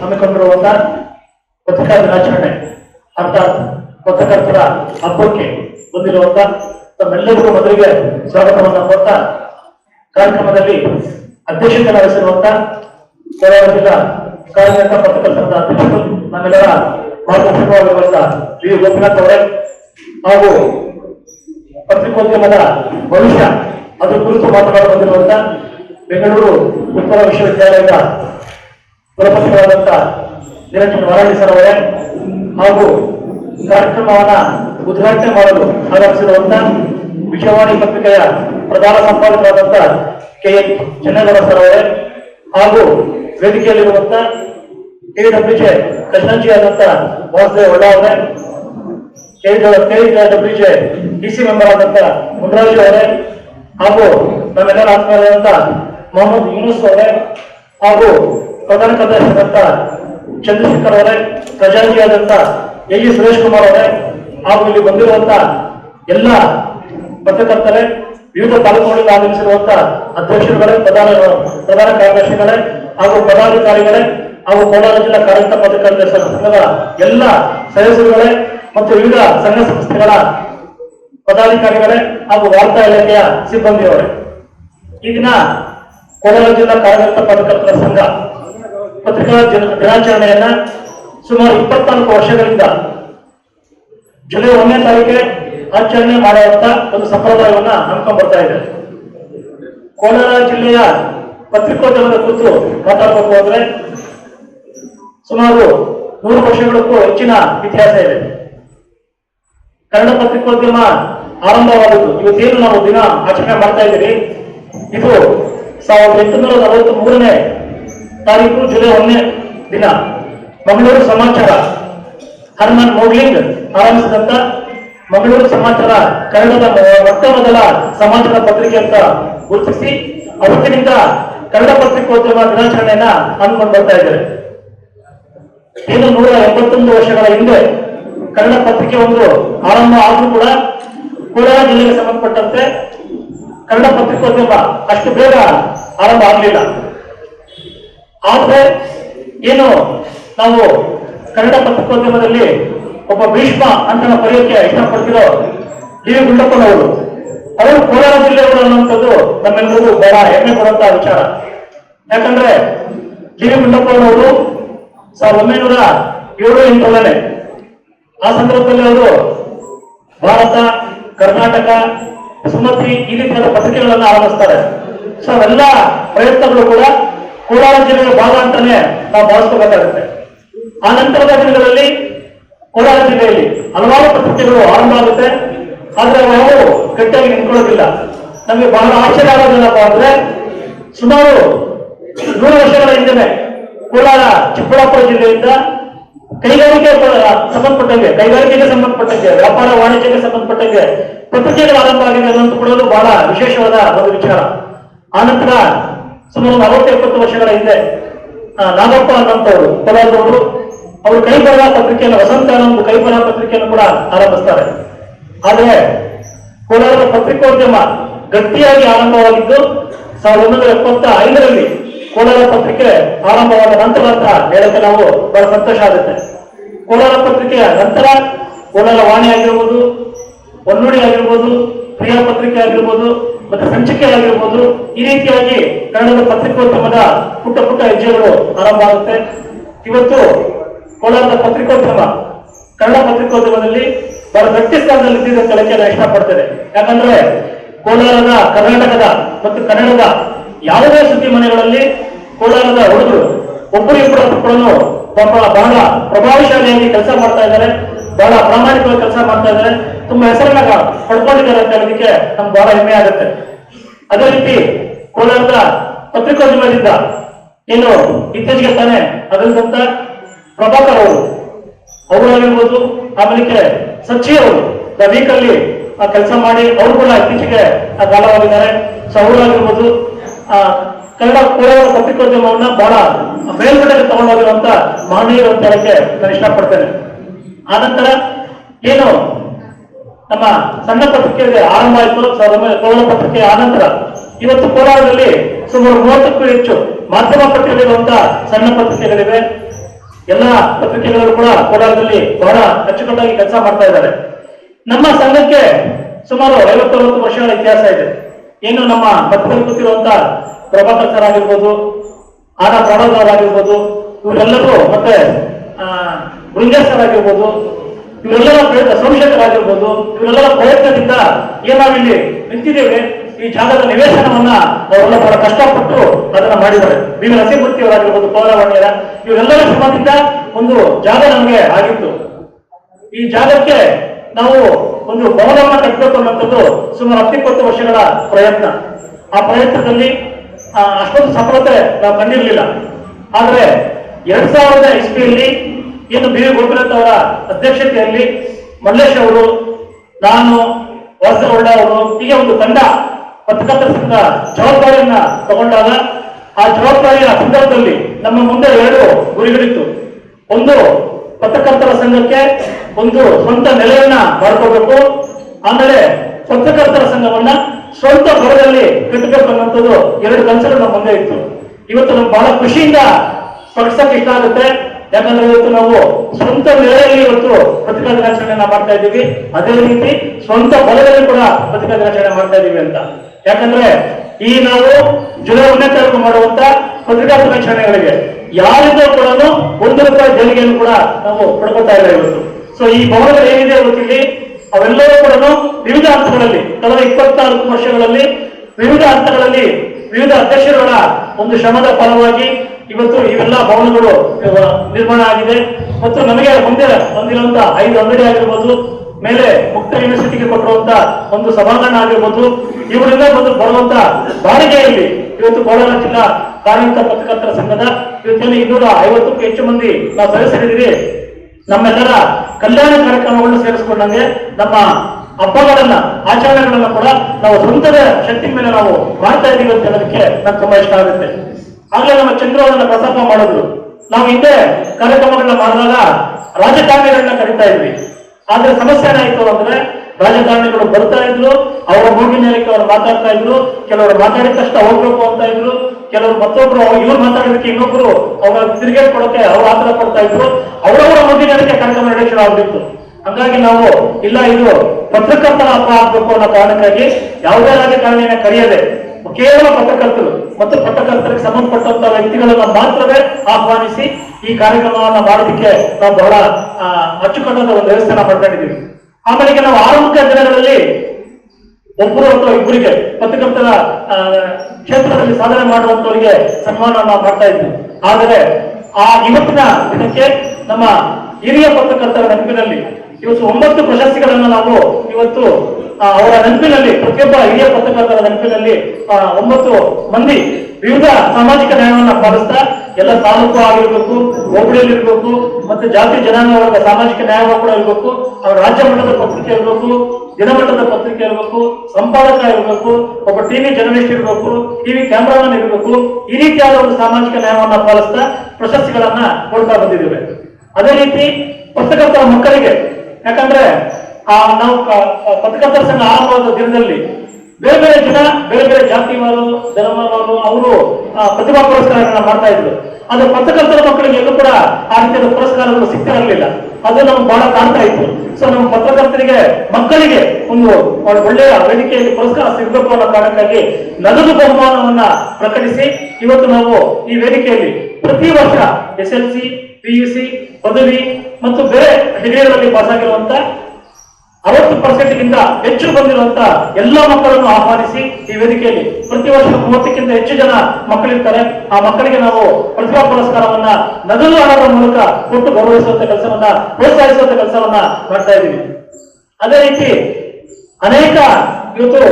ಹಮ್ಮಿಕೊಂಡಿರುವಂತ ಪತ್ರಿಕಾ ದಿನಾಚರಣೆ, ಅರ್ಥಾತ್ ಪತ್ರಕರ್ತರ ಹಬ್ಬಕ್ಕೆ ಬಂದಿರುವಂತ ತಮ್ಮೆಲ್ಲರಿಗೂ ಮೊದಲಿಗೆ ಸ್ವಾಗತವನ್ನು ಕೊಡ್ತಾ ಕಾರ್ಯಕ್ರಮದಲ್ಲಿ ಅಧ್ಯಕ್ಷತೆ ವಹಿಸಿರುವಂತ ಕೋಲಾರ ಜಿಲ್ಲಾ ಕಾರ್ಯನಿರತ ಪತ್ರಕರ್ತರ ಅಧ್ಯಕ್ಷರು, ನಮ್ಮೆಲ್ಲರ ಮಾರ್ಗದರ್ಶಕವಾಗಿರುವಂತ ವಿ. ಗೋಪಿನಾಥ್ ಅವರೇ ಹಾಗೂ ಪತ್ರಿಕೋದ್ಯಮದ ಭವಿಷ್ಯ ಅದರ ಕುರಿತು ಮಾತನಾಡಲು ಬಂದಿರುವಂತ ಬೆಂಗಳೂರು ಉತ್ತರ ವಿಶ್ವವಿದ್ಯಾಲಯದ ಕುಲಪತಿಗಳಾದಂತ ನಿರಂಜನ್ ವರಾಡಿ ಸರ್ ಹಾಗೂ ಕಾರ್ಯಕ್ರಮವನ್ನು ಉದ್ಘಾಟನೆ ಮಾಡಲು ಆಗಮಿಸಿರುವಂತ ವಿಷಯವಾಣಿ ಪತ್ರಿಕೆಯ ಪ್ರಧಾನ ಸಂಪಾದಕರಾದಂತ ಕೆ. ಎನ್. ಚೆನ್ನಗೌಡ ಸರ್ ಹಾಗೂ ವೇದಿಕೆಯಲ್ಲಿರುವಂತ ಕೆಡಬ್ಲ್ಯೂಜೆ ಖಜಾಂಚಿಯಾದಂತ ವಾಸುದೇವ್ ಒಳ್ಳ ಅವರೇ ಡಿ. ಡಿಸಿ ಮೆಂಬರ್ ಆದಂತ ಮುನ್ರಾಜು ಅವರೇ ಹಾಗೂ ನಮ್ಮೆಲ್ಲರ ಆತ್ಮೀಯರಾದಂತ ಮೊಹಮ್ಮದ್ ಯೂನುಸ್ ಅವರೇ ಹಾಗೂ ಪ್ರಧಾನ ಕಾರ್ಯದರ್ಶಿಯಾದಂತ ಚಂದ್ರಶೇಖರ್ ಅವರೇ ಪ್ರಜಾತಿಯಾದಂತ ಎ. ಸುರೇಶ್ ಕುಮಾರ್ ಅವರೇ, ಹಾಗೂ ಇಲ್ಲಿ ಬಂದಿರುವಂತ ಎಲ್ಲ ಪತ್ರಕರ್ತರೇ, ವಿವಿಧ ತಾಲೂಕುಗಳಿಂದ ಆಗಮಿಸಿರುವಂತ ಅಧ್ಯಕ್ಷರುಗಳೇ, ಪ್ರಧಾನ ಪ್ರಧಾನ ಕಾರ್ಯದರ್ಶಿಗಳೇ, ಹಾಗೂ ಪದಾಧಿಕಾರಿಗಳೇ, ಹಾಗೂ ಕೋಲಾರ ಜಿಲ್ಲಾ ಕಾರ್ಯಕರ್ತ ಪತ್ರಕರ್ತರ ಸಂಘದ ಎಲ್ಲ ಸದಸ್ಯರುಗಳೇ, ಮತ್ತು ವಿವಿಧ ಸಂಘ ಸಂಸ್ಥೆಗಳ ಪದಾಧಿಕಾರಿಗಳೇ, ಹಾಗೂ ವಾರ್ತಾ ಇಲಾಖೆಯ ಸಿಬ್ಬಂದಿಯವರೇ. ಈ ದಿನ ಕೋಲಾರ ಜಿಲ್ಲಾ ಕಾರ್ಯಕರ್ತ ಪತ್ರಕರ್ತರ ಸಂಘ ಪತ್ರಿಕಾ ದಿನ- ದಿನಾಚರಣೆಯನ್ನ ಸುಮಾರು ಇಪ್ಪತ್ನಾಲ್ಕು ವರ್ಷಗಳಿಂದ ಜುಲೈ ಒಂದನೇ ತಾರೀಕೆ ಆಚರಣೆ ಮಾಡುವಂತ ಒಂದು ಸಂಪ್ರದಾಯವನ್ನ ಹಮ್ಮಿಕೊಂಡು ಬರ್ತಾ ಇದೆ. ಕೋಲಾರ ಜಿಲ್ಲೆಯ ಪತ್ರಿಕೋದ್ಯಮದ ಕುರಿತು ಮಾತಾಡಬೇಕು ಅಂದ್ರೆ ಸುಮಾರು ನೂರು ವರ್ಷಗಳಕ್ಕೂ ಹೆಚ್ಚಿನ ಇತಿಹಾಸ ಇದೆ. ಕನ್ನಡ ಪತ್ರಿಕೋದ್ಯಮ ಆರಂಭವಾದದ್ದು. ಇವತ್ತೇನು ನಾವು ದಿನ ಆಚರಣೆ ಮಾಡ್ತಾ ಇದ್ದೀವಿ? ಇದು ಸಾವಿರದ ಎಂಟುನೂರ ನಲವತ್ತ್ ಮೂರನೇ ತಾರೀಕು ಜುಲೈ ಒಂದನೇ ದಿನ, ಮಂಗಳೂರು ಸಮಾಚಾರ. ಹರ್ಮನ್ ಮೋಗ್ಲಿಂಗ್ ಆರಂಭಿಸಿದಂತ ಮಂಗಳೂರು ಸಮಾಚಾರ, ಕನ್ನಡದ ಮೊಟ್ಟ ಮೊದಲ ಸಮಾಚಾರ ಪತ್ರಿಕೆ ಅಂತ ಗುರುತಿಸಿ, ಅವತ್ತಿನಿಂದ ಕನ್ನಡ ಪತ್ರಿಕೋದ್ಯಮ ದಿನಾಚರಣೆಯನ್ನ ಹಮ್ಮಿಕೊಂಡು ಬರ್ತಾ ಇದ್ದಾರೆ. ಏನು ನೂರ ಎಂಬತ್ತೊಂದು ವರ್ಷಗಳ ಹಿಂದೆ ಕನ್ನಡ ಪತ್ರಿಕೆ ಒಂದು ಆರಂಭ ಆದ್ರೂ ಕೂಡ ಕೋಲಾರ ಜಿಲ್ಲೆಗೆ ಸಂಬಂಧಪಟ್ಟಂತೆ ಕನ್ನಡ ಪತ್ರಿಕೋದ್ಯಮ ಅಷ್ಟು ಬೇಗ ಆರಂಭ ಆಗಲಿಲ್ಲ. ಆದ್ರೆ ಏನು ನಾವು ಕನ್ನಡ ಪತ್ರಿಕೋದ್ಯಮದಲ್ಲಿ ಒಬ್ಬ ಭೀಷ್ಮ ಅಂತ ನಾವು ಕರೆಯೋಕೆ ಇಷ್ಟಪಡ್ತಿರೋ ಡಿ ವಿ ಗುಂಡಪ್ಪನವರು ಅವರು. ಕೋಲಾರ ಜಿಲ್ಲೆಯವರು ಅನ್ನುವಂಥದ್ದು ನಮ್ಮೆಲ್ಲರಿಗೂ ಬಹಳ ಹೆಮ್ಮೆ ಕೊಡುವಂತಹ ವಿಚಾರ. ಯಾಕಂದ್ರೆ ಡಿ ವಿ ಗುಂಡಪ್ಪನವರು ಸಾವಿರದ ಒಂಬೈನೂರ ಏಳು ಎಂಟರಲ್ಲೇ ಆ ಸಂದರ್ಭದಲ್ಲಿ ಅವರು ಭಾರತ, ಕರ್ನಾಟಕ ಸುಮತಿ ಈ ರೀತಿಯಾದ ಪತ್ರಿಕೆಗಳನ್ನು ಆರಂಭಿಸ್ತಾರೆ. ಸೊ ಅವೆಲ್ಲ ಪ್ರಯತ್ನಗಳು ಕೂಡ ಕೋಲಾರ ಜಿಲ್ಲೆಯ ಭಾಗ ಅಂತಾನೆ ನಾವು ಭಾವಿಸ್ಕೋಬೇಕಾಗುತ್ತೆ. ಆ ನಂತರದ ದಿನಗಳಲ್ಲಿ ಕೋಲಾರ ಜಿಲ್ಲೆಯಲ್ಲಿ ಹಲವಾರು ಪ್ರಕೃತಿಗಳು ಆರಂಭ ಆಗುತ್ತೆ. ಆದ್ರೆ ನಾವು ಗಟ್ಟಿಯಾಗಿ ನಿಂತ್ಕೊಳ್ಳೋದಿಲ್ಲ. ನಮಗೆ ಬಹಳ ಆಶ್ಚರ್ಯ ಆಗೋದೇನಪ್ಪ ಅಂದ್ರೆ ಸುಮಾರು ನೂರು ವರ್ಷಗಳ ಹಿಂದೆ ಕೋಲಾರ ಚಿಕ್ಕಬಳ್ಳಾಪುರ ಜಿಲ್ಲೆಯಿಂದ ಕೈಗಾರಿಕೆ ಸಂಬಂಧಪಟ್ಟಂಗೆ, ಕೈಗಾರಿಕೆಗೆ ಸಂಬಂಧಪಟ್ಟಂಗೆ, ವ್ಯಾಪಾರ ವಾಣಿಜ್ಯಕ್ಕೆ ಸಂಬಂಧಪಟ್ಟಂಗೆ ಪ್ರಕೃತಿಯಲ್ಲಿ ಆರಂಭ ಆಗಿದೆ ಅನ್ನೋದು ಕೂಡ ಬಹಳ ವಿಶೇಷವಾದ ಒಂದು ವಿಚಾರ. ಆನಂತರ ಸುಮಾರು ನಲವತ್ತು ಎಪ್ಪತ್ತು ವರ್ಷಗಳ ಹಿಂದೆ ನಾಗಪ್ಪ ಅನ್ನಂತವರು ಕೋಲಾರದವರು ಅವರು ಕೈಬರಹ ಪತ್ರಿಕೆಯನ್ನು, ವಸಂತ ಅನ್ನೋ ಕೈಬರಹ ಪತ್ರಿಕೆಯನ್ನು ಕೂಡ ಆರಂಭಿಸ್ತಾರೆ. ಆದರೆ, ಕೋಲಾರದ ಪತ್ರಿಕೋದ್ಯಮ ಗಟ್ಟಿಯಾಗಿ ಆರಂಭವಾಗಿದ್ದು, ಸಾವಿರದ ಒಂಬೈನೂರ ಎಪ್ಪತ್ತ ಐದರಲ್ಲಿ ಕೋಲಾರ ಪತ್ರಿಕೆ ಆರಂಭವಾದ ನಂತರ ಅಂತ ಹೇಳಕ್ಕೆ ನಾವು ಬಹಳ ಸಂತೋಷ ಆಗುತ್ತೆ. ಕೋಲಾರ ಪತ್ರಿಕೆಯ ನಂತರ, ಕೋಲಾರ ವಾಣಿ ಆಗಿರ್ಬೋದು ಒನ್ನುಡಿ ಆಗಿರ್ಬೋದು ಕ್ರಿಯಾ ಪತ್ರಿಕೆ ಆಗಿರ್ಬೋದು ಮತ್ತೆ ಸಂಚಿಕೆ ಆಗಿರ್ಬೋದು ಈ ರೀತಿಯಾಗಿ ಕನ್ನಡದ ಪತ್ರಿಕೋದ್ಯಮದ ಪುಟ್ಟ ಪುಟ್ಟ ಹೆಜ್ಜೆಗಳು ಆರಂಭ ಆಗುತ್ತೆ. ಇವತ್ತು ಕೋಲಾರದ ಪತ್ರಿಕೋದ್ಯಮ, ಕನ್ನಡ ಪತ್ರಿಕೋದ್ಯಮದಲ್ಲಿ ಬಹಳ ಗಟ್ಟಿ ಸ್ಥಾನದಲ್ಲಿ ಇದ್ದಿದ್ದ ಕಳಕೆ ಹೇಳಕ್ಕೆ ನಾನು ಇಷ್ಟಪಡ್ತೇನೆ. ಯಾಕಂದ್ರೆ ಕೋಲಾರದ ಕರ್ನಾಟಕದ ಮತ್ತು ಕನ್ನಡದ ಯಾವುದೇ ಸುದ್ದಿ ಮನೆಗಳಲ್ಲಿ ಕೋಲಾರದ ಹುಡುಗರು ಒಬ್ಬರಿಬ್ಬರ ಮಕ್ಕಳನ್ನು ಪಾಪ ಬಹಳ ಪ್ರಭಾವಶಾಲಿಯಾಗಿ ಕೆಲಸ ಮಾಡ್ತಾ ಇದ್ದಾರೆ. ಬಹಳ ಪ್ರಾಮಾಣಿಕವಾಗಿ ಕೆಲಸ ಮಾಡ್ತಾ ಇದ್ದಾರೆ. ತುಂಬಾ ಹೆಸರನ್ನ ಪಡ್ಕೊಂಡಿದ್ದಾರೆ ಅಂತ ಹೇಳೋದಕ್ಕೆ ನಮ್ಗೆ ಬಹಳ ಹೆಮ್ಮೆ ಆಗುತ್ತೆ. ಅದೇ ರೀತಿ ಕೋಲಾರದ ಪತ್ರಿಕೋದ್ಯಮದಿಂದ ಏನು ಇತ್ತೀಚೆಗೆ ತಾನೇ ಅದರಂತ ಪ್ರಭಾಕರ್ ಅವರು ಅವರಾಗಿರ್ಬೋದು ಆಮೇಲೆ ಸಚಿ ಅವರು ದ ವೀಕ್ ಅಲ್ಲಿ ಕೆಲಸ ಮಾಡಿ ಅವರು ಕೂಡ ಇತ್ತೀಚೆಗೆ ಕಾಲವಾಗಿದ್ದಾರೆ ಸೊ ಆ, ಕನ್ನಡ ಕೋಲಾರ ಪತ್ರಿಕೋದ್ಯಮವನ್ನ ಬಹಳ ಮೇಲ್ಗಡೆಗೆ ತಗೊಂಡೋಗಿರುವಂತ ಮಹನೀಯರು ಅಂತ ಹೇಳಕ್ಕೆ ನಾನು ಇಷ್ಟಪಡ್ತೇನೆ. ಆನಂತರ ಏನು ನಮ್ಮ ಸಣ್ಣ ಪತ್ರಿಕೆ ಆರಂಭ ಆಯಿತು ಕೋಲಾರ ಪತ್ರಿಕೆ ಆನಂತರ ಇವತ್ತು ಕೋಲಾರದಲ್ಲಿ ಸುಮಾರು ಮೂವತ್ತಕ್ಕೂ ಹೆಚ್ಚು ಮಾಧ್ಯಮ ಪತ್ರಿಕೆಗಳಿರುವಂತಹ ಸಣ್ಣ ಪತ್ರಿಕೆಗಳಿವೆ. ಎಲ್ಲ ಪತ್ರಿಕೆಗಳು ಕೂಡ ಕೋಲಾರದಲ್ಲಿ ಬಹಳ ಅಚ್ಚುಕಟ್ಟಾಗಿ ಕೆಲಸ ಮಾಡ್ತಾ ಇದ್ದಾರೆ. ನಮ್ಮ ಸಂಘಕ್ಕೆ ಸುಮಾರು ಐವತ್ತೊಂಬತ್ತು ವರ್ಷಗಳ ಇತಿಹಾಸ ಇದೆ. ಏನು ನಮ್ಮ ಪತ್ರಿಕೆ ಕೂತಿರುವಂತಹ ಪ್ರಭಾಕರ್ ಆಗಿರ್ಬೋದು ಪ್ರಾಣದವರ್ ಆಗಿರ್ಬೋದು, ಇವರೆಲ್ಲರೂ ಮತ್ತೆ ಆಗಿರ್ಬೋದು ಇವರೆಲ್ಲರ ಪ್ರಯತ್ನ ಸೋಮಶೇಖರ್ ಇವರೆಲ್ಲರ ಪ್ರಯತ್ನದಿಂದ ಏನ್ ನಾವಿಲ್ಲಿ ನಿಂತಿದ್ದೇವೆ ಈ ಜಾಗದ ನಿವೇಶನವನ್ನ ಅವರೆಲ್ಲ ಬಹಳ ಕಷ್ಟಪಟ್ಟು ಅದನ್ನ ಮಾಡಿದ್ದಾರೆ. B V. ನರಸಿಂಹಮೂರ್ತಿ ಅವರಾಗಿರ್ಬೋದು ಕೋಲಾರವಣ್ಯರ ಇವರೆಲ್ಲರ ಶ್ರಮದಿಂದ ಒಂದು ಜಾಗ ನಮಗೆ ಆಗಿತ್ತು. ಈ ಜಾಗಕ್ಕೆ ನಾವು ಒಂದು ಭವನವನ್ನ ಕಟ್ಟಬೇಕು ಅನ್ನುವಂಥದ್ದು ಸುಮಾರು ಹತ್ತಿಪ್ಪತ್ತು ವರ್ಷಗಳ ಪ್ರಯತ್ನ. ಆ ಪ್ರಯತ್ನದಲ್ಲಿ ಅಷ್ಟೊಂದು ಸಫಲತೆ ನಾವು ಕಂಡಿರಲಿಲ್ಲ. ಆದರೆ ಎರಡ್ ಸಾವಿರದ ಇಸ್ವಿಯಲ್ಲಿ ಏನು ಬಿ ವಿ ಗೋಪಿನಾಥ್ ಅವರ ಅಧ್ಯಕ್ಷತೆಯಲ್ಲಿ ಮಲ್ಲೇಶ್ ಅವರು, ನಾನು ವಾಸಗೌಡ ಅವರು ಹೀಗೆ ಒಂದು ತಂಡ ಪತ್ರಕರ್ತರ ಸಂಘ ಜವಾಬ್ದಾರಿಯನ್ನ ತಗೊಂಡಾಗ ಆ ಜವಾಬ್ದಾರಿಯ ಸಂದರ್ಭದಲ್ಲಿ ನಮ್ಮ ಮುಂದೆ ಎರಡು ಗುರಿಗಳಿತ್ತು. ಒಂದು ಪತ್ರಕರ್ತರ ಸಂಘಕ್ಕೆ ಒಂದು ಸ್ವಂತ ನೆಲೆಯನ್ನ ಮಾಡ್ಕೋಬೇಕು. ಆಮೇಲೆ ಪತ್ರಕರ್ತರ ಸಂಘವನ್ನ ಸ್ವಂತ ಬರದಲ್ಲಿ ಕಟ್ಟಬೇಕು ಅನ್ನುವಂಥದ್ದು ಎರಡು ಕನಸುಗಳು ನಮ್ಮ ಮುಂದೆ ಇತ್ತು. ಇವತ್ತು ನಮ್ಗೆ ಬಹಳ ಖುಷಿಯಿಂದ ಪ್ರಕಟಿಸಕ್ಕೆ ಇಷ್ಟ ಆಗುತ್ತೆ. ಯಾಕಂದ್ರೆ ಇವತ್ತು ನಾವು ಸ್ವಂತ ನೆಲೆಯಲ್ಲಿ ಇವತ್ತು ಪತ್ರಿಕಾ ದಿನಾಚರಣೆಯನ್ನ ಮಾಡ್ತಾ ಇದ್ದೀವಿ. ಅದೇ ರೀತಿ ಸ್ವಂತ ಬಲದಲ್ಲಿ ಕೂಡ ಪತ್ರಿಕಾ ದಿನಾಚರಣೆ ಮಾಡ್ತಾ ಇದ್ದೀವಿ ಅಂತ. ಯಾಕಂದ್ರೆ ಈ ನಾವು ಜುಲೈ ಒಂದನೇ ತಾರೀಕು ಮಾಡುವಂತ ಪತ್ರಿಕಾ ದಿನಾಚರಣೆಗಳಿಗೆ ಯಾರಿಗೂ ಕೂಡ ಒಂದು ರೂಪಾಯಿ ದೇಣಿಗೆಯನ್ನು ಕೂಡ ನಾವು ಪಡ್ಕೊತಾ ಇಲ್ಲ ಇವತ್ತು. ಸೊ ಈ ಭವನಗಳು ಏನಿದೆ ಇವತ್ತಿಲ್ಲಿ ಅವೆಲ್ಲವೂ ಕೂಡ ವಿವಿಧ ಹಂತಗಳಲ್ಲಿ, ಕಳೆದ ಇಪ್ಪತ್ನಾಲ್ಕು ವರ್ಷಗಳಲ್ಲಿ ವಿವಿಧ ಹಂತಗಳಲ್ಲಿ ವಿವಿಧ ಅಧ್ಯಕ್ಷರುಗಳ ಒಂದು ಶ್ರಮದ ಫಲವಾಗಿ ಇವತ್ತು ಇವೆಲ್ಲ ಭವನಗಳು ನಿರ್ಮಾಣ ಆಗಿದೆ. ಮತ್ತು ನಮಗೆ ಮುಂದೆ ಬಂದಿರುವಂತ ಐದು ಅಂಗಡಿ ಆಗಿರ್ಬೋದು, ಮೇಲೆ ಮುಕ್ತ ಯೂನಿವರ್ಸಿಟಿಗೆ ಕೊಟ್ಟಿರುವಂತ ಒಂದು ಸಭಾಂಗಣ ಆಗಿರ್ಬೋದು ಇವರಿಂದ ಬಂದು ಬರುವಂತ ಬಾಡಿಗೆಯಲ್ಲಿ ಇವತ್ತು ಕೋಲಾರ ಜಿಲ್ಲಾ ಕಾರ್ಮಿಕ ಪತ್ರಕರ್ತರ ಸಂಘದ ಇವತ್ತಿನಲ್ಲಿ ಇನ್ನೂರ ಐವತ್ತಕ್ಕೂ ಹೆಚ್ಚು ಮಂದಿ ನಾವು ಸದಸ್ಯರಿದ್ದೀವಿ. ನಮ್ಮೆಲ್ಲರ ಕಲ್ಯಾಣ ಕಾರ್ಯಕ್ರಮಗಳನ್ನು ಸೇರಿಸಿಕೊಂಡಂಗೆ ನಮ್ಮ ಹಬ್ಬಗಳನ್ನ, ಆಚರಣೆಗಳನ್ನ ಕೂಡ ನಾವು ಸ್ವಂತದ ಶಕ್ತಿ ಮೇಲೆ ನಾವು ಮಾಡ್ತಾ ಇದ್ದೀವಿ ಅಂತ ಹೇಳೋದಕ್ಕೆ ನಂಗೆ ತುಂಬಾ ಇಷ್ಟ ಆಗುತ್ತೆ. ಆಗ್ಲೇ ನಮ್ಮ ಚಂದ್ರ ಅವರನ್ನ ಪ್ರಸ್ತಾಪ ಮಾಡಿದ್ರು. ನಾವು ಹಿಂದೆ ಕಾರ್ಯಕ್ರಮಗಳನ್ನ ಮಾಡಿದಾಗ ರಾಜಕಾರಣಿಗಳನ್ನ ಕರಿತಾ ಇದ್ವಿ. ಆದ್ರೆ ಸಮಸ್ಯೆ ಏನಾಯ್ತು ಅಂದ್ರೆ ರಾಜಕಾರಣಿಗಳು ಬರ್ತಾ ಇದ್ರು, ಅವರ ಭೂಮಿ ನೆಲಕ್ಕೆ ಅವ್ರು ಮಾತಾಡ್ತಾ ಇದ್ರು, ಕೆಲವರು ಮಾತಾಡಿದ ತಕ್ಷಣ ಹೋಗ್ಬೇಕು ಅಂತ ಇದ್ರು, ಕೆಲವರು ಮತ್ತೊಬ್ರು ಇವ್ರು ಮಾತಾಡೋದಕ್ಕೆ ಇನ್ನೊಬ್ರು ಅವರ ತಿರುಗೇಟ್ ಕೊಡಕ್ಕೆ ಅವ್ರು ಆತರ ಕೊಡ್ತಾ ಇದ್ರು, ಅವರವರ ಭೂಮಿ ನೆಲಕ್ಕೆ ಕಾರ್ಯಕ್ರಮ ನಡೆಯಕ್ಕೆ ಆಗ್ಬಿಟ್ಟು ಹಂಗಾಗಿ ನಾವು, ಇಲ್ಲ ಇದು ಪತ್ರಕರ್ತರ ಹಬ್ಬ ಆಗ್ಬೇಕು ಅನ್ನೋ ಕಾರಣಕ್ಕಾಗಿ ಯಾವುದೇ ರಾಜಕಾರಣಿಯನ್ನ ಕರೆಯದೆ, ಕೇವಲ ಪತ್ರಕರ್ತರು. ಮತ್ತು ಪತ್ರಕರ್ತರಿಗೆ ಸಂಬಂಧಪಟ್ಟಂತ ವ್ಯಕ್ತಿಗಳನ್ನ ಮಾತ್ರವೇ ಆಹ್ವಾನಿಸಿ ಈ ಕಾರ್ಯಕ್ರಮವನ್ನ ಮಾಡೋದಕ್ಕೆ ನಾವು ಬಹಳ ಅಹ್ ಅಚ್ಚುಕಟ್ಟಾದ ಒಂದು ವ್ಯವಸ್ಥೆನ ಮಾಡ್ಕೊಂಡಿದ್ದೀವಿ. ಆಮೇಲೆ ನಾವು ಆರಂಭಿಕ ದಿನಗಳಲ್ಲಿ ಒಬ್ಬರು ಅಥವಾ ಇಬ್ಬರಿಗೆ ಪತ್ರಕರ್ತರ ಕ್ಷೇತ್ರದಲ್ಲಿ ಸಾಧನೆ ಮಾಡುವಂತವರಿಗೆ ಸನ್ಮಾನವನ್ನ ಮಾಡ್ತಾ ಇದ್ವಿ. ಆದರೆ ಆ ಇವತ್ತಿನ ದಿನಕ್ಕೆ ನಮ್ಮ ಹಿರಿಯ ಪತ್ರಕರ್ತರ ನೆನಪಿನಲ್ಲಿ ಇವತ್ತು ಒಂಬತ್ತು ಪ್ರಶಸ್ತಿಗಳನ್ನ ನಾವು ಇವತ್ತು ಅವರ ನೆನಪಿನಲ್ಲಿ, ಪ್ರತಿಯೊಬ್ಬ ಹಿರಿಯ ಪತ್ರಕರ್ತರ ನೆನಪಿನಲ್ಲಿ ಒಂಬತ್ತು ಮಂದಿ ವಿವಿಧ ಸಾಮಾಜಿಕ ನ್ಯಾಯವನ್ನ ಪಾಲಿಸ್ತಾ, ಎಲ್ಲ ತಾಲೂಕು ಆಗಿರ್ಬೇಕು, ಹೋಬಳಿಯಲ್ಲಿ ಇರ್ಬೇಕು, ಮತ್ತೆ ಜಾತಿ ಜನಾಂಗ ಸಾಮಾಜಿಕ ನ್ಯಾಯ ಕೂಡ ಇರ್ಬೇಕು, ಅವ್ರ ರಾಜ್ಯ ಮಟ್ಟದ ಪತ್ರಿಕೆ ಇರ್ಬೇಕು ದಿನಮಟ್ಟದ ಪತ್ರಿಕೆ ಇರಬೇಕು, ಸಂಪಾದಕ ಇರಬೇಕು, ಒಬ್ಬ ಟಿವಿ ಜರ್ನಲಿಸ್ಟ್ ಇರಬೇಕು ಟಿವಿ ಕ್ಯಾಮ್ರಾಮನ್ ಇರಬೇಕು, ಈ ರೀತಿಯಾದ ಒಂದು ಸಾಮಾಜಿಕ ನ್ಯಾಯವನ್ನ ಪಾಲಿಸ್ತಾ ಪ್ರಶಸ್ತಿಗಳನ್ನ ಕೊಡ್ತಾ ಬಂದಿದ್ದೇವೆ. ಅದೇ ರೀತಿ ಪತ್ರಕರ್ತರ ಮಕ್ಕಳಿಗೆ, ಯಾಕಂದ್ರೆ ಆ ನಾವು ಪತ್ರಕರ್ತರ ಸಂಘ ಆರಂಭವಾದ ದಿನದಲ್ಲಿ ಬೇರೆ ಬೇರೆ ಜನ, ಬೇರೆ ಬೇರೆ ಜಾತಿವಾರು, ಧರ್ಮವಾರು ಅವರು ಪ್ರತಿಭಾ ಪುರಸ್ಕಾರಗಳನ್ನ ಮಾಡ್ತಾ ಇದ್ರು. ಆದ್ರೆ ಪತ್ರಕರ್ತರ ಮಕ್ಕಳಿಗೆ ಎಲ್ಲೂ ಕೂಡ ಆ ರೀತಿಯ ಪುರಸ್ಕಾರಗಳು ಸಿಗ್ತಾ ಇರಲಿಲ್ಲ. ಅದು ನಮ್ಗೆ ಬಹಳ ಕಾಣ್ತಾ ಇತ್ತು. ಸೊ ನಮ್ಮ ಪತ್ರಕರ್ತರಿಗೆ, ಮಕ್ಕಳಿಗೆ ಒಂದು ಒಳ್ಳೆಯ ವೇದಿಕೆಯಲ್ಲಿ ಪುರಸ್ಕಾರ ಸಿಗಬೇಕು ಅನ್ನೋ ಕಾರಣಕ್ಕಾಗಿ ನಗದು ಬಹುಮಾನವನ್ನ ಪ್ರಕಟಿಸಿ, ಇವತ್ತು ನಾವು ಈ ವೇದಿಕೆಯಲ್ಲಿ ಪ್ರತಿ ವರ್ಷ S L C, P U C, ಪದವಿ ಮತ್ತು ಬೇರೆ ಡಿಗ್ರಿಗಳಲ್ಲಿ ಪಾಸ್ ಆಗಿರುವಂತ ಅರವತ್ತು ಪರ್ಸೆಂಟ್ಗಿಂತ ಹೆಚ್ಚು ಬಂದಿರುವಂತ ಎಲ್ಲ ಮಕ್ಕಳನ್ನು ಆಹ್ವಾನಿಸಿ ಈ ವೇದಿಕೆಯಲ್ಲಿ ಪ್ರತಿ ವರ್ಷ ಮೂವತ್ತಕ್ಕಿಂತ ಹೆಚ್ಚು ಜನ ಮಕ್ಕಳಿರ್ತಾರೆ. ಆ ಮಕ್ಕಳಿಗೆ ನಾವು ಪ್ರತಿಭಾ ಪುರಸ್ಕಾರವನ್ನ ನಗದು ಹಣದ ಮೂಲಕ ಕೊಟ್ಟು ಗೌರವಿಸುವಂತ ಕೆಲಸವನ್ನ, ಪ್ರೋತ್ಸಾಹಿಸುವಂತ ಕೆಲಸವನ್ನ ಮಾಡ್ತಾ ಇದ್ದೀವಿ. ಅದೇ ರೀತಿ ಅನೇಕ ಇವತ್ತು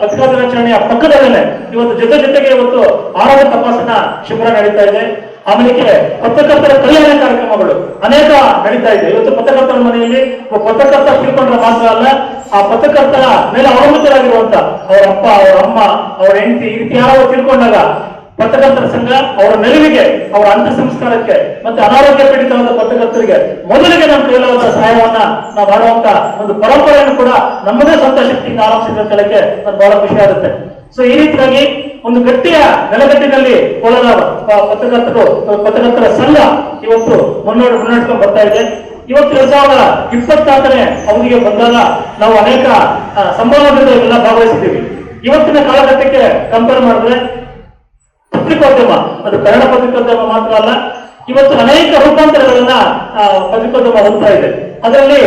ಪತ್ರಿಕಾ ದಿನಾಚರಣೆಯ ಪಕ್ಕದಲ್ಲೇ ಇವತ್ತು ಜೊತೆ ಜೊತೆಗೆ ಇವತ್ತು ಆರೋಗ್ಯ ತಪಾಸಣಾ ಶಿಬಿರ ನಡೀತಾ ಇದೆ. ಆಮೇಲೆ ಪತ್ರಕರ್ತರ ಕಲ್ಯಾಣ ಕಾರ್ಯಕ್ರಮಗಳು. ಅನೇಕ ನಡೀತಾ ಇದೆ. ಇವತ್ತು ಪತ್ರಕರ್ತರ ಮನೆಯಲ್ಲಿ ಪತ್ರಕರ್ತ ತಿಳ್ಕೊಂಡ್ರೆ ಮಾತ್ರ ಅಲ್ಲ, ಆ ಪತ್ರಕರ್ತರ ಮೇಲೆ ಅವಲಂಬಿತರಾಗಿರುವಂತ ಅವರ ಅಪ್ಪ, ಅವರ ಅಮ್ಮ, ಅವರ ಹೆಂಡತಿ, ಈ ರೀತಿ ಯಾರು ತಿಳ್ಕೊಂಡಾಗ ಪತ್ರಕರ್ತರ ಸಂಘ ಅವರ ನೆರವಿಗೆ, ಅವರ ಅಂತ್ಯ ಸಂಸ್ಕಾರಕ್ಕೆ ಮತ್ತೆ ಅನಾರೋಗ್ಯ ಪೀಡಿತವಾದ ಪತ್ರಕರ್ತರಿಗೆ ಮೊದಲಿಗೆ ನಮ್ಮ ಕೈಲಾದ ಸಹಾಯವನ್ನ ನಾವು ಮಾಡುವಂತ ಒಂದು ಪರಂಪರೆಯನ್ನು ಕೂಡ ನಮ್ಮದೇ ಸ್ವಂತ ಶಕ್ತಿಯಿಂದ ಆರಂಭಿಸಿದ ನನ್ಗೆ ಬಹಳ ಖುಷಿ ಆಗುತ್ತೆ. ಸೊ ಈ ರೀತಿಯಾಗಿ ಒಂದು ಗಟ್ಟಿಯ ನೆಲಗಟ್ಟಿನಲ್ಲಿ ಕೊಳದ ಪತ್ರಕರ್ತರು ಪತ್ರಕರ್ತರ ಸಂಘ ಇವತ್ತು ಮುನ್ನಡೆ ಮುನ್ನಡೆಸ್ಕೊಂಡು ಬರ್ತಾ ಇದೆ. ಇವತ್ತು ಎರಡ್ ಸಾವಿರದ ಇಪ್ಪತ್ತಾರನೇ ಅವಧಿಗೆ ಬಂದಾಗ ನಾವು ಅನೇಕ ಸಂಭಾವನೆಗಳೆಲ್ಲ ಭಾಗವಹಿಸಿದ್ದೀವಿ. ಇವತ್ತಿನ ಕಾಲಘಟ್ಟಕ್ಕೆ ಕಂಪೇರ್ ಮಾಡಿದ್ರೆ ಪತ್ರಿಕೋದ್ಯಮ, ಅದು ಕನ್ನಡ ಪತ್ರಿಕೋದ್ಯಮ ಮಾತ್ರ ಅಲ್ಲ, ಇವತ್ತು ಅನೇಕ ರೂಪಾಂತರಗಳನ್ನ ಪತ್ರಿಕೋದ್ಯಮ ಹೊಂದ್ತಾ ಇದೆ. ಅದರಲ್ಲಿ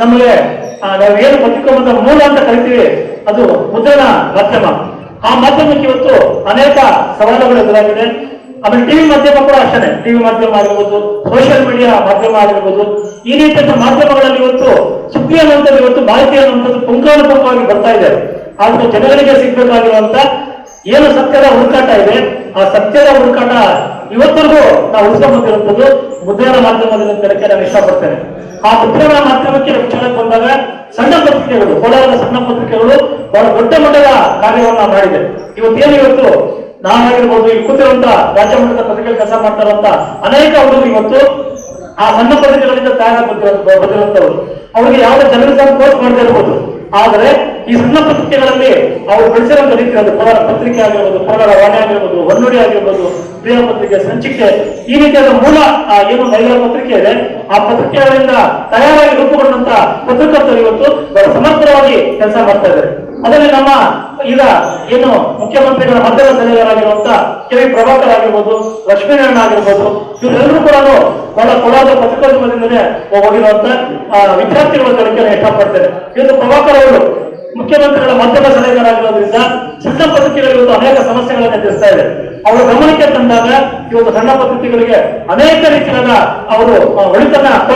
ನಮಗೆ ನಾವು ಏನು ಪತ್ರಿಕೋದ್ಯಮದ ಮೂಲ ಅಂತ ಕರಿತೀವಿ, ಅದು ಮುದ್ರಣ ಮಾಧ್ಯಮ. ಆ ಮಾಧ್ಯಮಕ್ಕೆ ಇವತ್ತು ಅನೇಕ ಸವಾಲುಗಳು ಎದುರಾಗಿದೆ. ಆಮೇಲೆ ಟಿವಿ ಮಾಧ್ಯಮ ಕೂಡ ಅಷ್ಟೇ ಟಿವಿ ಮಾಧ್ಯಮ ಆಗಿರ್ಬೋದು ಸೋಷಿಯಲ್ ಮೀಡಿಯಾ ಮಾಧ್ಯಮ ಆಗಿರ್ಬೋದು, ಈ ರೀತಿಯ ಮಾಧ್ಯಮಗಳಲ್ಲಿ ಇವತ್ತು ಸುದ್ದಿ ಅನ್ನುವಂಥದ್ದು ಇವತ್ತು ಮಾಹಿತಿ ಅನ್ನುವಂಥದ್ದು ಪುಂಖಾನುಪುಂಖವಾಗಿ ಬರ್ತಾ ಇದೆ. ಆದ್ರೆ ಜನಗಳಿಗೆ ಸಿಗ್ಬೇಕಾಗಿರುವಂತ ಏನು ಸತ್ಯದ ಹುಡುಕಾಟ ಇದೆ, ಆ ಸತ್ಯದ ಹುಡುಕಾಟ ಇವತ್ತಿಗೂ ನಾವು ಉಳಿಸ್ಕೊಂಡಿರುವಂಥದ್ದು ಮುದ್ರಣ ಮಾಧ್ಯಮದಲ್ಲಿ ಅಂತ ನಾನು ಇಷ್ಟಪಡ್ತೇನೆ. ಆ ಮುದ್ರಣ ಮಾಧ್ಯಮಕ್ಕೆ ರಕ್ಷಣೆ ಬಂದಾಗ ಸಣ್ಣ ಪತ್ರಿಕೆಗಳು, ಕೋಲಾರದ ಸಣ್ಣ ಪತ್ರಿಕೆಗಳು ಬಹಳ ದೊಡ್ಡ ಮಟ್ಟದ ಕಾರ್ಯವನ್ನ ಮಾಡಿದೆ. ಇವತ್ತೇನು ಇವತ್ತು? ನಾನಾಗಿರ್ಬೋದು ಈ ಕೂತಿರುವಂತ ರಾಜ್ಯ ಮಟ್ಟದ ಪತ್ರಿಕೆ ಕೆಲಸ ಮಾಡ್ತಾರಂತ ಅನೇಕ ಹುಡುಗರು ಇವತ್ತು ಆ ಸಣ್ಣ ಪತ್ರಿಕೆಗಳಿಂದ ಬಂದಿರೋ ಬಂದಿರುವಂತವ್ರು ಅವರಿಗೆ ಯಾವುದೇ ಜನರ ಕೋರ್ಸ್ ಮಾಡದೇ ಇರ್ಬೋದು. ಆದರೆ ಈ ಸಣ್ಣ ಪತ್ರಿಕೆಗಳಲ್ಲಿ ಅವರು ಬೆಳೆಸಿರುವಂತ ರೀತಿ ಒಂದು ಕೋಲಾರ ಪತ್ರಿಕೆ ಆಗಿರ್ಬೋದು ಪರಗಳ ವಾಣಿ ಆಗಿರ್ಬೋದು, ಹೊನ್ನುಡಿ ಆಗಿರ್ಬೋದು, ಪ್ರಿಯ ಪತ್ರಿಕೆ, ಸಂಚಿಕೆ, ಈ ರೀತಿಯಾದ ಮೂಲ ಏನು ಮಹಿಳಾ ಪತ್ರಿಕೆ ಇದೆ, ಆ ಪತ್ರಿಕೆಗಳಿಂದ ತಯಾರಾಗಿ ರೂಪುಗೊಂಡಂತ ಪತ್ರಕರ್ತರು ಇವತ್ತು ಸಮರ್ಥವಾಗಿ ಕೆಲಸ ಮಾಡ್ತಾ ಇದ್ದಾರೆ. ಅದರಲ್ಲಿ ನಮ್ಮ ಈಗ ಏನು ಮುಖ್ಯಮಂತ್ರಿಗಳ ಮಧ್ಯದ ಸಲಹೆಗಾರಾಗಿರುವಂತ ಕೆ ವಿ ಪ್ರಭಾಕರ್ ಆಗಿರ್ಬೋದು ಲಕ್ಷ್ಮೀನಾರಾಯಣ ಆಗಿರ್ಬೋದು, ಇವರೆಲ್ಲರೂ ಕೂಡ ಬಹಳ ಕೊಡಾದ ಪತ್ರಿಕೋದ್ಯಮದಿಂದಲೇ ಹೋಗಿರುವಂತ ವಿದ್ಯಾರ್ಥಿಗಳ ಕಡೆ ಇಷ್ಟಪಡ್ತೇನೆ. ಇವತ್ತು ಪ್ರಭಾಕರ್ ಅವರು ಮುಖ್ಯಮಂತ್ರಿಗಳ ಮಧ್ಯಮ ಸಲಹೆಗಾರಾಗಿರೋದ್ರಿಂದ ಸಣ್ಣ ಪತ್ರಿಕೆಗಳು ಅನೇಕ ಸಮಸ್ಯೆಗಳನ್ನು ಎದುರಿಸ್ತಾ ಇದೆ. ಅವರ ಗಮನಕ್ಕೆ ತಂದಾಗ ಇವತ್ತು ಸಣ್ಣ ಪತ್ರಿಕೆಗಳಿಗೆ ಅನೇಕ ರೀತಿಯಾದ ಅವರು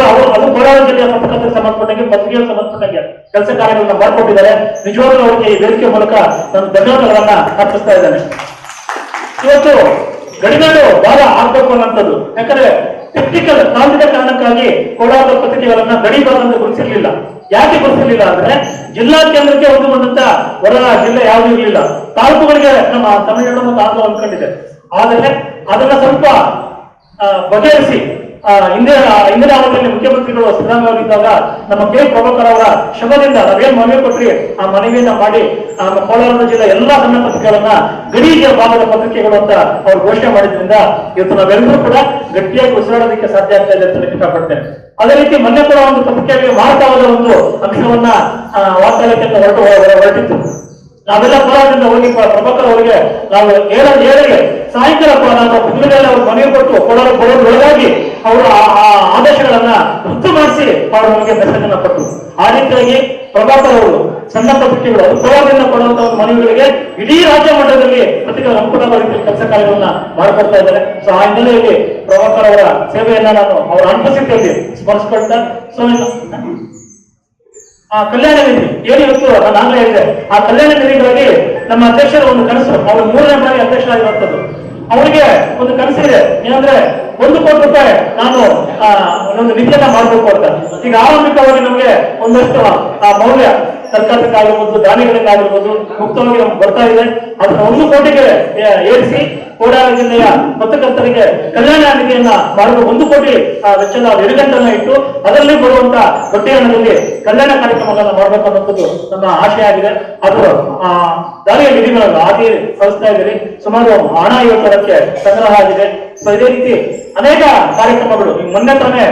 ಅವರು ಅದು ಕೋಲಾರ ಜಿಲ್ಲೆಯ ಪತ್ರಕರ್ತರಿಗೆ ಸಂಬಂಧಪಟ್ಟಂಗೆ ಪತ್ರಿಕೆಯ ಸಂಬಂಧಪಟ್ಟಂಗೆ ಕೆಲಸ ಕಾರ್ಯಗಳನ್ನ ಮಾಡಿಕೊಟ್ಟಿದ್ದಾರೆ ನಿಜವಾಗ್ಲೂ ಅವರಿಗೆ ಈ ವೇದಿಕೆ ಮೂಲಕ ನಾನು ಧನ್ಯವಾದಗಳನ್ನ ಅರ್ಪಿಸ್ತಾ ಇದ್ದೇನೆ. ಇವತ್ತು ಗಡಿನಾಡು ಬಹಳ ಆಗ್ಬೇಕು ಅನ್ನೋಂಥದ್ದು ಯಾಕಂದ್ರೆ ಟೆಕ್ನಿಕಲ್ ತಾಂತ್ರಿಕ ಕಾರಣಕ್ಕಾಗಿ ಕೋಲಾರದ ಪತ್ರಿಕೆಗಳನ್ನ ಗಡಿ ಭಾಗ ಅಂತ ಗುರುತಿಸಲಿಲ್ಲ. ಯಾಕೆ ಗುರುತಿಸಲಿಲ್ಲ ಅಂದ್ರೆ ಜಿಲ್ಲಾ ಕೇಂದ್ರಕ್ಕೆ ಒಂದು ಬಂದಂತ ಹೊರ ಜಿಲ್ಲೆ ಯಾವ್ದು ಇರಲಿಲ್ಲ. ತಾಲೂಕುಗಳಿಗೆ ನಮ್ಮ ತಮಿಳುನಾಡು ಮತ್ತು ಆಂಧ್ರ ಹೊಂದ್ಕೊಂಡಿದೆ ಆದರೆ ಅದನ್ನ ಸ್ವಲ್ಪ ಬಗೆಹರಿಸಿ ಹಿಂದಿನ ಹಿಂದಿನ ಅವಧಿಯಲ್ಲಿ ಮುಖ್ಯಮಂತ್ರಿಗಳು ಸಿದ್ದರಾಮಯ್ಯ ನಮ್ಮ ಕೆ ಪ್ರಭಾಕರ್ ಅವರ ಶ್ರಮದಿಂದ ನಾವೇನ್ ಮನವಿ ಕೊಟ್ರಿ ಆ ಮನವಿಯನ್ನ ಮಾಡಿ ಆ ಕೋಲಾರ ಜಿಲ್ಲೆ ಎಲ್ಲಾ ಸಣ್ಣ ಪತ್ರಿಕೆಗಳನ್ನ ಗಡಿಯ ಭಾಗದ ಪತ್ರಿಕೆಗಳು ಅಂತ ಅವ್ರು ಘೋಷಣೆ ಮಾಡಿದ್ರಿಂದ ಇವತ್ತು ನಾವೆಲ್ಲರೂ ಕೂಡ ಗಟ್ಟಿಯಾಗಿ ಉಸಿರಾಡೋದಕ್ಕೆ ಸಾಧ್ಯ ಆಗ್ತಾ ಇದೆ ಅಂತ ಇಷ್ಟಪಡ್ತೇನೆ. ಅದೇ ರೀತಿ ಮೊನ್ನೆ ಕೂಡ ಒಂದು ಪತ್ರಿಕೆಯಲ್ಲಿ ಮಾರ್ಗವಾದ ಒಂದು ಅಂಶವನ್ನ ಆ, ವಾರ್ತಾಳಕ್ಕೆ ಹೊರಟು ಹೊರಟಿತ್ತು. ನಾವೆಲ್ಲ ಕೋಲಾರದಿಂದ ಹೋಗಿ ಪ್ರಮುಖರು ಅವರಿಗೆ ನಾವು ಏರ ಏಳಿಗೆ ಸಾಯಂಕಾಲ ಕೋ- ನಾವು ಕುದುರೆಗಳಲ್ಲಿ ಅವ್ರು ಮನವಿ ಕೊಟ್ಟು ಕೊಡಲು ಕೊಡೋದ್ರೊಳಗಾಗಿ ಅವರು ಆ- ಆದೇಶಗಳನ್ನ ಮಾಡಿಸಿ ಅವರು ನಮಗೆ ಮೆಸೇಜ್ ಅನ್ನ ಕೊಟ್ಟರು. ಆ ರೀತಿಯಾಗಿ ಪ್ರಭಾಕರ್ ಅವರು ಸಣ್ಣ ಪತ್ರಿಕೆಗಳು ಅದು ಕೊಡುವಂತಹ ಒಂದು ಮನವಿಗಳಿಗೆ ಇಡೀ ರಾಜ್ಯ ಮಟ್ಟದಲ್ಲಿ ಪತ್ರಿಕೆ ಅನುಕೂಲ ರೀತಿಯ ಕೆಲಸ ಕಾರ್ಯಗಳನ್ನ ಮಾಡಿಕೊಡ್ತಾ ಇದ್ದಾರೆ. ಸೊ ಆ ಹಿನ್ನೆಲೆಯಲ್ಲಿ ಪ್ರಭಾಕರ್ ಅವರ ಸೇವೆಯನ್ನ ನಾನು ಅವರ ಅನುಪಸ್ಥಿತಿಯಲ್ಲಿ ಸ್ಮರಿಸಿಕೊಳ್ತಾ ಸೊ ಆ ಕಲ್ಯಾಣ ನಿಧಿ ಏನು ಇವತ್ತು ನಾನು ಆಗ್ಲೇ ಇದೆ. ಆ ಕಲ್ಯಾಣ ನಿಧಿಗಾಗಿ ನಮ್ಮ ಅಧ್ಯಕ್ಷರ ಒಂದು ಕನಸು, ಅವರು ಮೂರನೇ ಬಾರಿ ಅಧ್ಯಕ್ಷರಾಗಿರುವಂತದ್ದು ಅವರಿಗೆ ಒಂದು ಕನಸು ಇದೆ. ಏನಂದ್ರೆ ಒಂದು ಕೋಟಿ ರೂಪಾಯಿ ನಾನು ಒಂದು ನಿಧಿಯನ್ನ ಮಾಡಬೇಕು ಅಂತ. ಈಗ ಆರಂಭಿಕವಾಗಿ ನಮಗೆ ಒಂದಷ್ಟು, ಆ, ಮೌಲ್ಯ ಸರ್ಕಾರಕ್ಕಾಗಿರ್ಬೋದು ದಾನಿಗಳಿಗಾಗಿರ್ಬೋದು ಮುಕ್ತವಾಗಿ ನಮ್ಗೆ ಬರ್ತಾ ಇದೆ. ಅದನ್ನ ಒಂದು ಕೋಟಿಗೆ ಏರಿಸಿ ಕೋಲಾರ ಜಿಲ್ಲೆಯ ಪತ್ರಕರ್ತರಿಗೆ ಕಲ್ಯಾಣ ನಿಧಿಯನ್ನ ಮಾಡುವ ಒಂದು ಕೋಟಿ ವೆಚ್ಚದ ನಿರ್ಗಂಟನ್ನ ಇಟ್ಟು ಅದರಲ್ಲಿ ಬರುವಂತ ಬಟ್ಟೆ ಹಣದಲ್ಲಿ ಕಲ್ಯಾಣ ಕಾರ್ಯಕ್ರಮಗಳನ್ನ ಮಾಡಬೇಕನ್ನುವಂಥದ್ದು ನನ್ನ ಆಶೆ ಆಗಿದೆ. ಅದು, ಆ ದಾರಿಯ ನಿಧಿಗಳನ್ನು ಆಗಿ ಕಳಿಸ್ತಾ ಇದ್ದೀರಿ. ಸುಮಾರು ಹಣ ಇವತ್ತು ಸಂಗ್ರಹ ಆಗಿದೆ. ಸೊ ಇದೇ ರೀತಿ ಅನೇಕ ಕಾರ್ಯಕ್ರಮಗಳು. ಈ ಮೊನ್ನೆ ತಾನೇ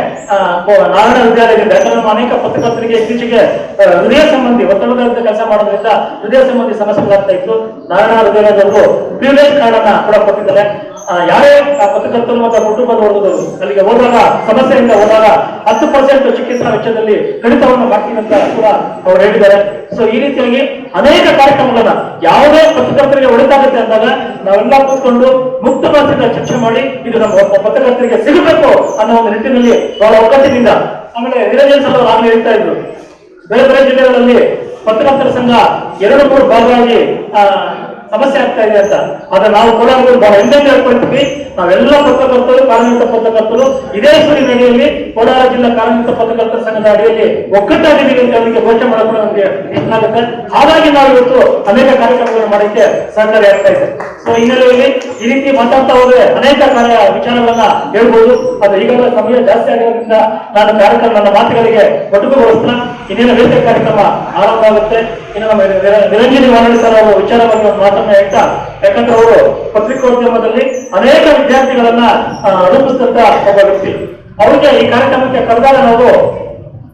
ನಾರಾಯಣ ವಿದ್ಯಾಲಯದಿಂದ ಯಾಕಂದ್ರೆ ಅನೇಕ ಪತ್ರಕರ್ತರಿಗೆ ಇತ್ತೀಚೆಗೆ ಹೃದಯ ಸಂಬಂಧಿ ಒತ್ತಡದ ಕೆಲಸ ಮಾಡೋದ್ರಿಂದ ಹೃದಯ ಸಂಬಂಧಿ ಸಮಸ್ಯೆಗಳಾಗ್ತಾ ಇತ್ತು. ನಾರಾಯಣ ವಿದ್ಯಾಲಯದವರು ಪ್ರಿವಿಲೇಜ್ ಕಾರ್ಡ್ ಅನ್ನ ಕೂಡ ಕೊಟ್ಟಿದ್ದಾರೆ. ಯಾರೇ ಪತ್ರಕರ್ತರು ಮತ್ತು ಕುಟುಂಬದ ವರ್ಗದವರು ಅಲ್ಲಿಗೆ ಹೋದಾಗ, ಸಮಸ್ಯೆಯಿಂದ ಹೋದಾಗ ಹತ್ತು ಪರ್ಸೆಂಟ್ ಚಿಕಿತ್ಸಾ ವೆಚ್ಚದಲ್ಲಿ ಕಡಿತವನ್ನು ಮಾಡ್ತೀನಿ ಅಂತ ಕೂಡ ಅವ್ರು ಹೇಳಿದ್ದಾರೆ. ಸೊ ಈ ರೀತಿಯಾಗಿ ಅನೇಕ ಕಾರ್ಯಕ್ರಮಗಳನ್ನ ಯಾವುದೇ ಪತ್ರಕರ್ತರಿಗೆ ಒಳಿತಾಗುತ್ತೆ ಅಂದಾಗ ನಾವೆಲ್ಲ ಕೂತ್ಕೊಂಡು ಮುಕ್ತ ಮನಸ್ಸಿಂದ ಚರ್ಚೆ ಮಾಡಿ ಇದು ನಮ್ಮ ಪತ್ರಕರ್ತರಿಗೆ ಸಿಗಬೇಕು ಅನ್ನೋ ಒಂದು ನಿಟ್ಟಿನಲ್ಲಿ ಬಹಳ ಒಗ್ಗಟ್ಟಿನಿಂದ ಆಮೇಲೆ ನಿರಂಜನ್ ಸರ್ ಅವರು ಆಗ್ಲೇ ಹೇಳ್ತಾ ಇದ್ರು. ಬೇರೆ ಬೇರೆ ಜಿಲ್ಲೆಗಳಲ್ಲಿ ಪತ್ರಕರ್ತರ ಸಂಘ ಎರಡು, ಮೂರು ಭಾಗವಾಗಿ ಸಮಸ್ಯೆ ಆಗ್ತಾ ಇದೆ ಅಂತ. ಆದ್ರೆ ನಾವು ಕೂಡ ಬಹಳ ಹೆಮ್ಮೆಯಿಂದ ಹೇಳ್ಕೊಳ್ತೀವಿ ನಾವೆಲ್ಲ ಪತ್ರಕರ್ತರು ಕಾರ್ಮಿಕ ಪತ್ರಕರ್ತರು, ಇದೇ ಸೂರಿನಡಿಯಲ್ಲಿ ಕೋಲಾರ ಜಿಲ್ಲಾ ಕಾರ್ಮಿಕ ಪತ್ರಕರ್ತರ ಸಂಘದ ಅಡಿಯಲ್ಲಿ ಒಗ್ಗಟ್ಟಾಗಿದ್ದೀವಿ ಅಂತ ಅವರಿಗೆ ಘೋಷಣೆ ಮಾಡಿಕೊಂಡು ನಮಗೆ ಆಗುತ್ತೆ ಹಾಗಾಗಿ ನಾವು ಇವತ್ತು ಅನೇಕ ಕಾರ್ಯಕ್ರಮಗಳನ್ನು ಮಾಡಿದ್ದೆ ಸಹಕಾರಿ ಆಗ್ತಾ ಇದೆ. ಸೊ ಹಿನ್ನೆಲೆಯಲ್ಲಿ ಈ ರೀತಿ ಮಾತಾಡ್ತಾ ಹೋದ್ರೆ ಅನೇಕ ಕಾರ್ಯ ವಿಚಾರಗಳನ್ನ ಹೇಳ್ಬೋದು. ಅದು ಈಗಾಗಲೇ ಸಮಯ ಜಾಸ್ತಿ ಆಗಿರೋದ್ರಿಂದ ನಾನು ಕಾರ್ಯಕ್ರಮ, ನನ್ನ ಮಾತುಗಳಿಗೆ ಒಟ್ಟುಗೊಳಿಸ್ತಾ ಇನ್ನೇನು ವೇದಿಕೆ ಕಾರ್ಯಕ್ರಮ ಆರಂಭ ಆಗುತ್ತೆ. ಇನ್ನು ನಮ್ಮ ನಿರ- ನಿರಂಜನಿ ವಾನಡಿ ಸರ್ ಅವರು ವಿಚಾರವನ್ನು ಒಂದು ಮಾತನ್ನ ಹೇಳ್ತಾ ಯಾಕಂದ್ರೆ ಅವರು ಪತ್ರಿಕೋದ್ಯಮದಲ್ಲಿ ಅನೇಕ ವಿದ್ಯಾರ್ಥಿಗಳನ್ನ ರೂಪಿಸಿದಂತ ಒಬ್ಬ ವ್ಯಕ್ತಿ. ಅವರಿಗೆ ಈ ಕಾರ್ಯಕ್ರಮಕ್ಕೆ ಕರೆದಾಗ ನಾವು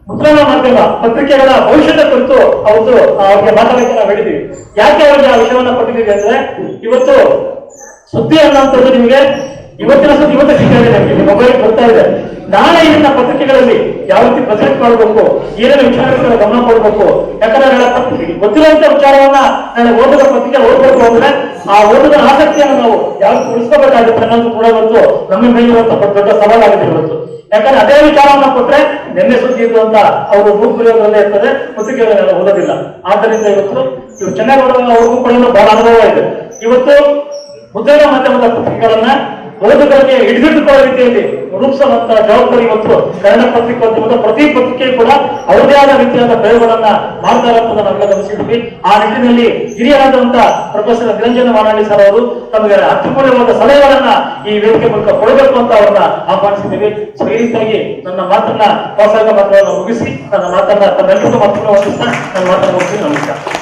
ಮುದ್ರಣ ಮಾಧ್ಯಮ, ಪತ್ರಿಕೆಗಳ ಭವಿಷ್ಯದ ಕುರಿತು ಅವರು ಅವ್ರಿಗೆ ಮಾತಾಡಕ್ಕೆ ಹೇಳಿದ್ವಿ. ಯಾಕೆ ಅವರಿಗೆ ಆ ವಿಷಯವನ್ನ ಕೊಟ್ಟಿದ್ದೀವಿ ಅಂದ್ರೆ, ಇವತ್ತು ಸುದ್ದಿ ಅನ್ನೋಂಥದ್ದು ನಿಮಗೆ, ಇವತ್ತಿನ ಸುದ್ದಿ ಇವತ್ತು ಸಿಗ್ತಾ ಇದೆ ನಿಮಗೆ ಮೊಬೈಲ್ ಬರ್ತಾ ಇದೆ. ನಾಳೆ ಇಲ್ಲಿನ ಪತ್ರಿಕೆಗಳಲ್ಲಿ ಯಾವ ರೀತಿ ಪ್ರೆಸೆಂಟ್ ಮಾಡಬೇಕು, ಏನೇನು ವಿಚಾರಗಳ ಗಮನ ಕೊಡಬೇಕು, ಯಾಕಂದ್ರೆ ಗೊತ್ತಿರುವಂತ ವಿಚಾರವನ್ನ ನಾನು ಓದದ ಪತ್ರಿಕೆ ಓದಬೇಕು ಅಂದ್ರೆ ಆ ಓದದ ಆಸಕ್ತಿಯನ್ನು ನಾವು ಯಾವ ಉಳಿಸ್ಕೋಬೇಕಾಗುತ್ತೆ ಅನ್ನೋದು ಕೂಡ ಒಂದು ನಮ್ಮ ಮೇಲಿರುವಂತ ದೊಡ್ಡ ಸವಾಲಾಗಿದೆ ಇವತ್ತು. ಯಾಕಂದ್ರೆ ಅದೇ ವಿಚಾರವನ್ನ ಕೊಟ್ರೆ ನಿನ್ನೆ ಸುದ್ದಿ ಇದ್ದು ಅಂತ ಅವರು ಮೂಗ್ಬಿಡೋದ್ರಲ್ಲೇ ಇರ್ತದೆ ಪತ್ರಿಕೆಗಳನ್ನೆಲ್ಲ ಓದೋದಿಲ್ಲ. ಆದ್ದರಿಂದ ಇವತ್ತು ಇವು ಚೆನ್ನಾಗಿ ಅವ್ರಿಗೂ ಕೂಡ ಬಹಳ ಅನುಭವ ಇದೆ. ಇವತ್ತು ಮುದ್ರಣ ಮಾಧ್ಯಮದ ಪತ್ರಿಕೆಗಳನ್ನ ಓದುಗರಿಗೆ ಹಿಡಿದಿಟ್ಟುಕೊಳ್ಳೋ ರೀತಿಯಲ್ಲಿ ರೂಪಿಸುವಂತ ಜವಾಬ್ದಾರಿ ಮತ್ತು ಕನ್ನಡ ಪತ್ರಿಕೋದ್ಯಮದ ಪ್ರತಿ ಪತ್ರಿಕೆ ಕೂಡ ಅವರದೇ ಆದ ರೀತಿಯಾದ ಪ್ರಯೋಗಗಳನ್ನ ಮಾಡ್ತಾರೆ ಅಂತ ನಾವೆಲ್ಲ ಗಮನಿಸಿದ್ವಿ ಆ ನಿಟ್ಟಿನಲ್ಲಿ ಹಿರಿಯರಾದಂತ ಪ್ರೊಫೆಸರ್ ನಿರಂಜನ ಮಾನಾಡಿ ಸರ್ ಅವರು ತಮಗೆ ಅತ್ಯಮೂಲ್ಯವಾದ ಸಲಹೆಗಳನ್ನ ಈ ವೇದಿಕೆ ಮೂಲಕ ಕೊಡಬೇಕು ಅಂತ ಅವ್ರನ್ನ ಆಹ್ವಾನಿಸಿದ್ದೀವಿ. ಸೊ ಈ ರೀತಿಯಾಗಿ ನನ್ನ ಮಾತನ್ನ ಹೊಸ ಮಾತುಗಳನ್ನು ಮುಗಿಸಿ, ನನ್ನ ಮಾತನ್ನ ತನ್ನೆಲ್ಲರಿಗೂ ಮಾತನ್ನ ಹೊಂದಿಸ್ತಾ ನನ್ನ ಮಾತನ್ನು ಮುಗಿಸಿ ನಮಸ್ಕಾರ.